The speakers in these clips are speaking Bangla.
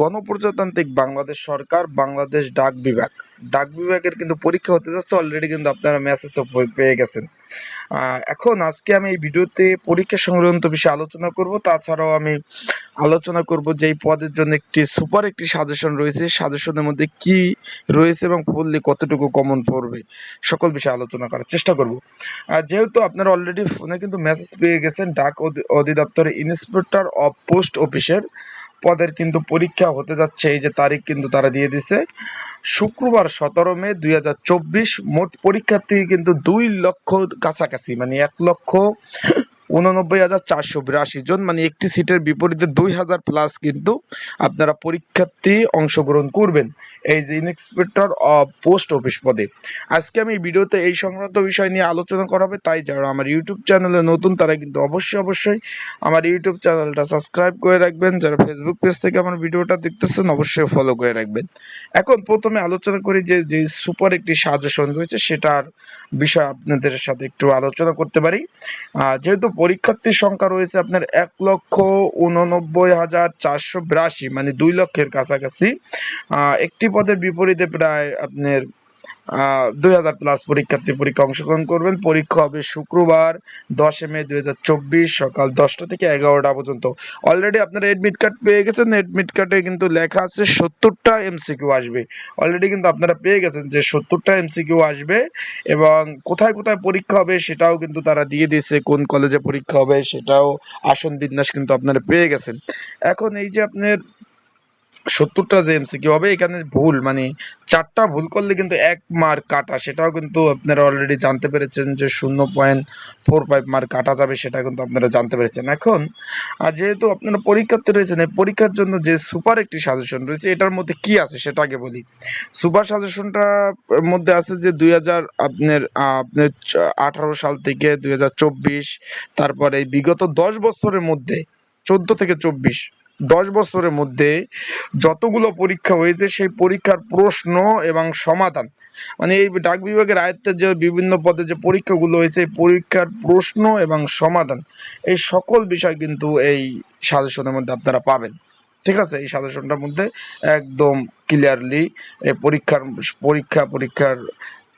গণপ্রজাতান্ত্রিক বাংলাদেশ সরকার, বাংলাদেশ ডাক বিভাগ। ডাক বিভাগের কিন্তু পরীক্ষা হতে যাচ্ছে অলরেডি কিন্তু আপনারা মেসেজ পেয়ে গেছেন। এখন আজকে আমি এই ভিডিওতে পরীক্ষা সংক্রান্ত বিষয়ে আলোচনা করব। তাছাড়াও আমি আলোচনা করব যে এই পদের জন্য একটি সুপার একটি সাজেশন রয়েছে। সাজেশনের মধ্যে কি রয়েছে এবং পড়লে কতটুকু কমন পড়বে, সকল বিষয়ে আলোচনা করার চেষ্টা করব। যেহেতু আপনারা অলরেডি ফোনে কিন্তু মেসেজ পেয়ে গেছেন, ডাক অধিদপ্তরের ইন্সপেক্টর অফ পোস্ট অফিসের পদের কিন্তু পরীক্ষা হতে যাচ্ছে, এই যে তারিখ কিন্তু তারা দিয়ে দিছে। শুক্রবার সতেরো মে দুই হাজার চব্বিশ, মোট পরীক্ষার্থী কিন্তু দুই লক্ষ কাছাকাছি মানে এক লক্ষ উননব্বই হাজার চারশো বিরাশি জন মানে একটি সিটের বিপরীতে দুই হাজার প্লাস কিন্তু আপনারা পরীক্ষার্থী অংশগ্রহণ করবেন এই যে ইন্সপেক্টর অফ পোস্ট অফিস পদে। আজকে আমি ভিডিওতে এই সংক্রান্ত বিষয় নিয়ে আলোচনা করা হবে তাই যারা আমার ইউটিউব চ্যানেলে নতুন, তারা কিন্তু অবশ্যই অবশ্যই আমার ইউটিউব চ্যানেলটা সাবস্ক্রাইব করে রাখবেন। যারা ফেসবুক পেজ থেকে আমার ভিডিওটা দেখতেছেন, অবশ্যই ফলো করে রাখবেন। এখন প্রথমে আলোচনা করি যে যে সুপার একটি সাজেশন রয়েছে, সেটার বিষয় আপনাদের সাথে একটু আলোচনা করতে পারি। যেহেতু পরীক্ষার্থীর সংখ্যা রয়েছে আপনার এক লক্ষ উননব্বই হাজার চারশো বিরাশি মানে দুই লক্ষের কাছাকাছি। একটি পদের বিপরীতে প্রায় আপনার দুই হাজার প্লাস পরীক্ষার্থী পরীক্ষা অংশগ্রহণ করবেন। পরীক্ষা হবে শুক্রবার, দশে মে দুই হাজার চব্বিশ সকাল দশটা থেকে এগারোটা পর্যন্ত। অলরেডি আপনারা এডমিট কার্ড পেয়ে গেছেন। এডমিট কার্ডে কিন্তু লেখা আছে সত্তরটা এমসিকিউ আসবে। অলরেডি কিন্তু আপনারা পেয়ে গেছেন যে সত্তরটা এমসিকিউ আসবে এবং কোথায় কোথায় পরীক্ষা হবে সেটাও কিন্তু তারা দিয়ে দিয়েছে। কোন কলেজে পরীক্ষা হবে সেটাও আসন বিন্যাস কিন্তু আপনারা পেয়ে গেছেন। এখন এই যে আপনার সত্তরটা যে এমসিকিউ হবে, এখানে ভুল মানে চারটা ভুল করলে কিন্তু এক মার্ক কাটা, সেটাও কিন্তু আপনারা অলরেডি জানতে পেরেছেন যে শূন্য পয়েন্ট ফোর ফাইভ মার্ক কাটা যাবে, সেটা কিন্তু আপনারা জানতে পেরেছেন। এখন, আর যেহেতু আপনারা পরীক্ষার্থী রয়েছেন, এই পরীক্ষার জন্য যে সুপার একটি সাজেশন রয়েছে, এটার মধ্যে কি আছে সেটা আগে বলি। সুপার সাজেশনটা মধ্যে আছে যে দুই হাজার আপনার আপনার আঠারো সাল থেকে দুই হাজার চব্বিশ, তারপরে বিগত দশ বছরের মধ্যে, চোদ্দ থেকে চব্বিশ দশ বছরের মধ্যে যতগুলো পরীক্ষা হয়েছে, সেই পরীক্ষার প্রশ্ন এবং সমাধান। মানে এই ডাক বিভাগের আয়ত্তে যে বিভিন্ন পদে যে পরীক্ষাগুলো হয়েছে পরীক্ষার প্রশ্ন এবং সমাধান, এই সকল বিষয় কিন্তু এই সাজেশনের মধ্যে আপনারা পাবেন। ঠিক আছে? এই সাজেশনটার মধ্যে একদম ক্লিয়ারলি পরীক্ষার, পরীক্ষা, পরীক্ষার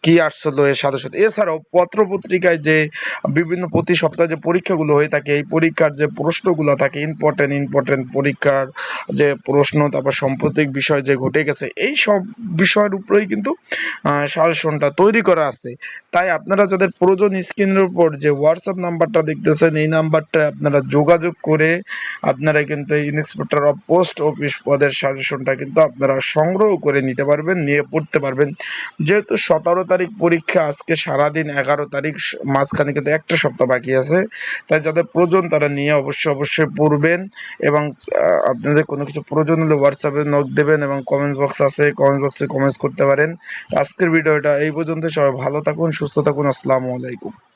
কি আসছিল এর সাথে সাথে? এছাড়াও পত্র পত্রিকায় যে বিভিন্ন প্রতি সপ্তাহে যে পরীক্ষাগুলো হয়ে থাকে, এই পরীক্ষার যে প্রশ্নগুলো থাকে ইম্পর্টেন্ট ইম্পর্টেন্ট পরীক্ষার যে প্রশ্ন, তারপর সাম্প্রতিক বিষয় যে ঘটে গেছে, এই সব বিষয়ের উপরেই কিন্তু সাজেশনটা তৈরি করা আছে। তাই আপনারা যাদের প্রয়োজন স্ক্রিনের উপর যে হোয়াটসঅ্যাপ নাম্বারটা দেখতেছেন, এই নাম্বারটা আপনারা যোগাযোগ করে আপনারা কিন্তু ইন্সপেক্টর অফ পোস্ট অফিস পদের সাজেশনটা কিন্তু আপনারা সংগ্রহ করে নিতে পারবেন, নিয়ে পড়তে পারবেন। যেহেতু সতেরো তারিখ পরীক্ষা আজকে সারাদিন এগারো তারিখ মাঝখানে কিন্তু একটা সপ্তাহ বাকি আছে। তাই যাদের প্রয়োজন তারা নিয়ে অবশ্যই অবশ্যই পড়বেন এবং আপনাদের কোনো কিছু প্রয়োজন হলে হোয়াটসঅ্যাপে নোট দেবেন এবং কমেন্টস বক্স আছে কমেন্ট বক্সে কমেন্টস করতে পারেন। আজকের ভিডিওটা এই পর্যন্ত সবাই ভালো থাকুন, সুস্থ থাকুন। আসসালামু আলাইকুম।